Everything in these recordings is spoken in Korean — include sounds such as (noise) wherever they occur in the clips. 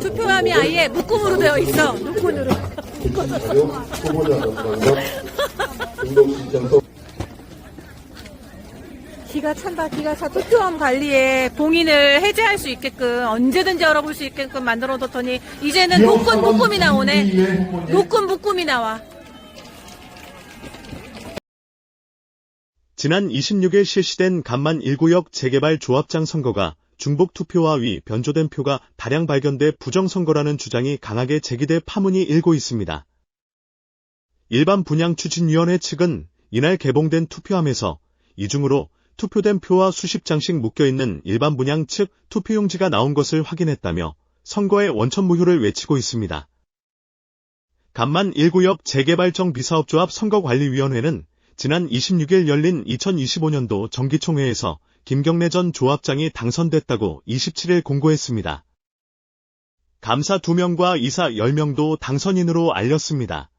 투표함이 아예 묶음으로 되어 있어. 신청서 (laughs) 기가 찬다, 기가 차. 투표함 관리에 봉인을 해제할 수 있게끔 언제든지 열어볼 수 있게끔 만들어뒀더니 이제는 묶음 묶음이 나오네. 묶음 묶음이 나와. 지난 26일 실시된 간만 1구역 재개발 조합장 선거가 중복 투표와 위 변조된 표가 다량 발견돼 부정선거라는 주장이 강하게 제기돼 파문이 일고 있습니다. 일반 분양 추진위원회 측은 이날 개봉된 투표함에서 이중으로 투표된 표와 수십 장씩 묶여있는 일반 분양 측 투표용지가 나온 것을 확인했다며 선거의 원천 무효를 외치고 있습니다. 간만 1구역 재개발정 비사업조합 선거관리위원회는 지난 26일 열린 2025년도 정기총회에서 김경래 전 조합장이 당선됐다고 27일 공고했습니다. 감사 2명과 이사 10명도 당선인으로 알렸습니다.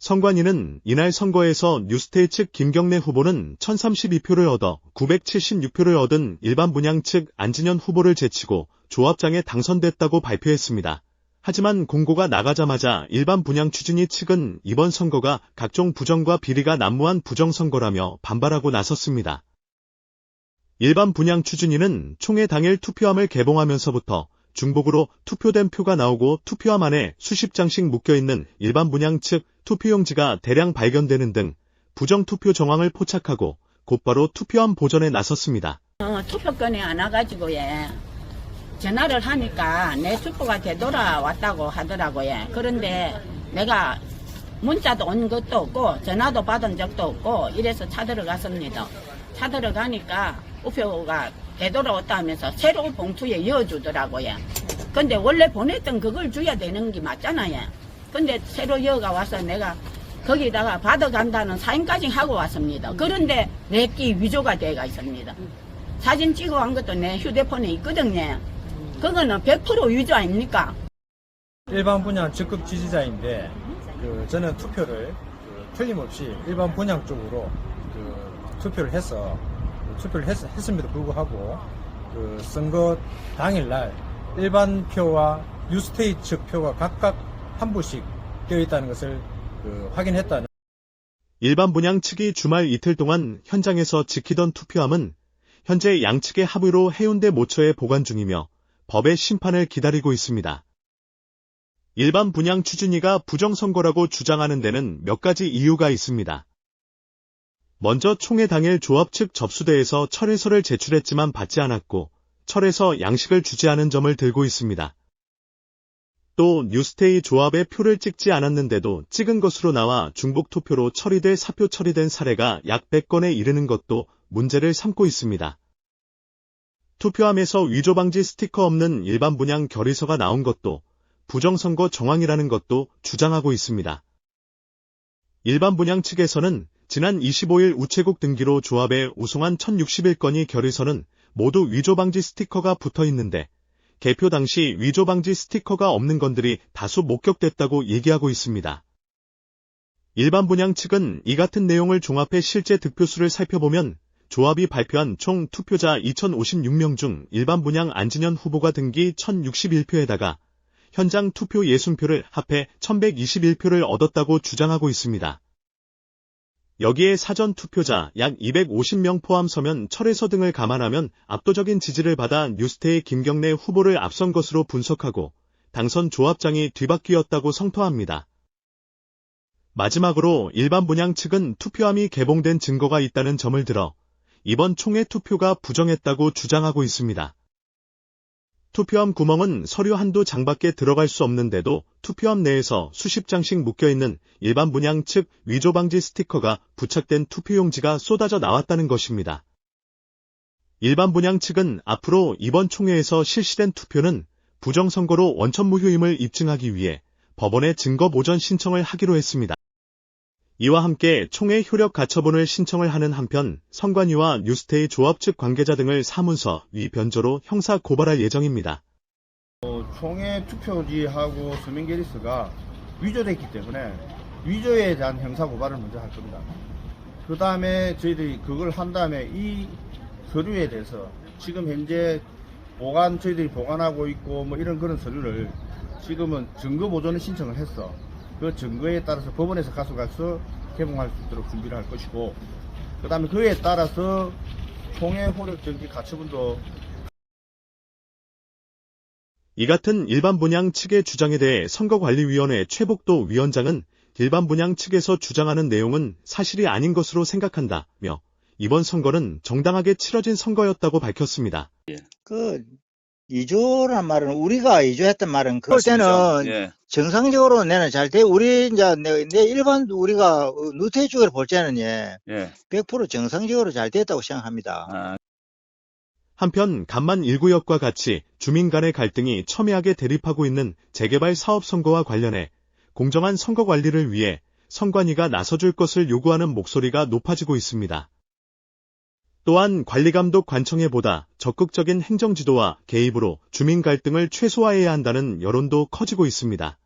선관위는 이날 선거에서 뉴스테이 측 김경래 후보는 1032표를 얻어 976표를 얻은 일반 분양 측 안진현 후보를 제치고 조합장에 당선됐다고 발표했습니다. 하지만 공고가 나가자마자 일반 분양 추진위 측은 이번 선거가 각종 부정과 비리가 난무한 부정선거라며 반발하고 나섰습니다. 일반 분양 추진위는 총회 당일 투표함을 개봉하면서부터 중복으로 투표된 표가 나오고 투표함 안에 수십 장씩 묶여있는 일반 분양 측 투표용지가 대량 발견되는 등 부정투표 정황을 포착하고 곧바로 투표함 보전에 나섰습니다. 어, 투표권이 안 와가지고 예. 전화를 하니까 내 투표가 되돌아왔다고 하더라고요. 예. 그런데 내가 문자도 온 것도 없고 전화도 받은 적도 없고 이래서 찾으러갔습니다. 찾으러가니까 우표가 되돌아왔다 하면서 새로운 봉투에 이어주더라고요. 근데 원래 보냈던 그걸 줘야 되는 게 맞잖아요. 근데 새로 이어가 와서 내가 거기다가 받아간다는 사인까지 하고 왔습니다. 그런데 내끼 위조가 돼가 있습니다. 사진 찍어 간 것도 내 휴대폰에 있거든요. 그거는 100% 위조 아닙니까? 일반 분양 적극 지지자인데 그 저는 투표를 그 틀림없이 일반 분양 쪽으로 그 투표를 해서 그 투표를 했, 했음에도 불구하고 그 선거 당일날 일반 표와 뉴스테이 측 표가 각각 한 부씩 되어 있다는 것을 그 확인했다는 일반 분양 측이 주말 이틀 동안 현장에서 지키던 투표함은 현재 양측의 합의로 해운대 모처에 보관 중이며 법의 심판을 기다리고 있습니다. 일반 분양 추진위가 부정선거라고 주장하는 데는 몇 가지 이유가 있습니다. 먼저 총회 당일 조합 측 접수대에서 철회서를 제출했지만 받지 않았고 철에서 양식을 주지 않은 점을 들고 있습니다. 또 뉴스테이 조합에 표를 찍지 않았는데도 찍은 것으로 나와 중복 투표로 처리돼 사표 처리된 사례가 약 100건에 이르는 것도 문제를 삼고 있습니다. 투표함에서 위조 방지 스티커 없는 일반 분양 결의서가 나온 것도 부정선거 정황이라는 것도 주장하고 있습니다. 일반 분양 측에서는 지난 25일 우체국 등기로 조합에 우송한 1061건이 결의서는 모두 위조 방지 스티커가 붙어 있는데 개표 당시 위조 방지 스티커가 없는 건들이 다수 목격됐다고 얘기하고 있습니다. 일반 분양 측은 이 같은 내용을 종합해 실제 득표수를 살펴보면 조합이 발표한 총 투표자 2056명 중 일반 분양 안진현 후보가 등기 1061표에다가 현장 투표 60표를 합해 1121표를 얻었다고 주장하고 있습니다. 여기에 사전 투표자 약 250명 포함 서면 철회서 등을 감안하면 압도적인 지지를 받아 뉴스테이 김경래 후보를 앞선 것으로 분석하고 당선 조합장이 뒤바뀌었다고 성토합니다. 마지막으로 일반 분양 측은 투표함이 개봉된 증거가 있다는 점을 들어 이번 총회 투표가 부정했다고 주장하고 있습니다. 투표함 구멍은 서류 한두 장밖에 들어갈 수 없는데도 투표함 내에서 수십 장씩 묶여있는 일반 분양 측 위조 방지 스티커가 부착된 투표용지가 쏟아져 나왔다는 것입니다. 일반 분양 측은 앞으로 이번 총회에서 실시된 투표는 부정선거로 원천무효임을 입증하기 위해 법원에 증거 보전 신청을 하기로 했습니다. 이와 함께 총회 효력 가처분을 신청을 하는 한편 선관위와 뉴스테이 조합 측 관계자 등을 사문서 위 변조로 형사 고발할 예정입니다. 총회 투표지하고 서명 결의서가 위조됐기 때문에 위조에 대한 형사 고발을 먼저 할 겁니다. 그 다음에 저희들이 그걸 한 다음에 이 서류에 대해서 지금 현재 보관 저희들이 보관하고 있고 뭐 이런 그런 서류를 지금은 증거 보존을 신청을 했어. 그 증거에 따라서 법원에서 가져가서 개봉할 수 있도록 준비를 할 것이고 그 다음에 그에 따라서 통해 호력 정지 가처분도 이 같은 일반 분양 측의 주장에 대해 선거관리위원회 최복도 위원장은 일반 분양 측에서 주장하는 내용은 사실이 아닌 것으로 생각한다며 이번 선거는 정당하게 치러진 선거였다고 밝혔습니다. 그 이조란 말은 우리가 이조했단 말은 그럴 맞습니다. 때는 예. 정상적으로 내는 잘 돼. 우리 이제 내, 내 일반 우리가 누태 쪽을 볼 때는 예, 예. 100% 정상적으로 잘 됐다고 생각합니다. 아, 한편 간만 1구역과 같이 주민 간의 갈등이 첨예하게 대립하고 있는 재개발 사업 선거와 관련해 공정한 선거 관리를 위해 선관위가 나서줄 것을 요구하는 목소리가 높아지고 있습니다. 또한 관리감독 관청에 보다 적극적인 행정지도와 개입으로 주민 갈등을 최소화해야 한다는 여론도 커지고 있습니다.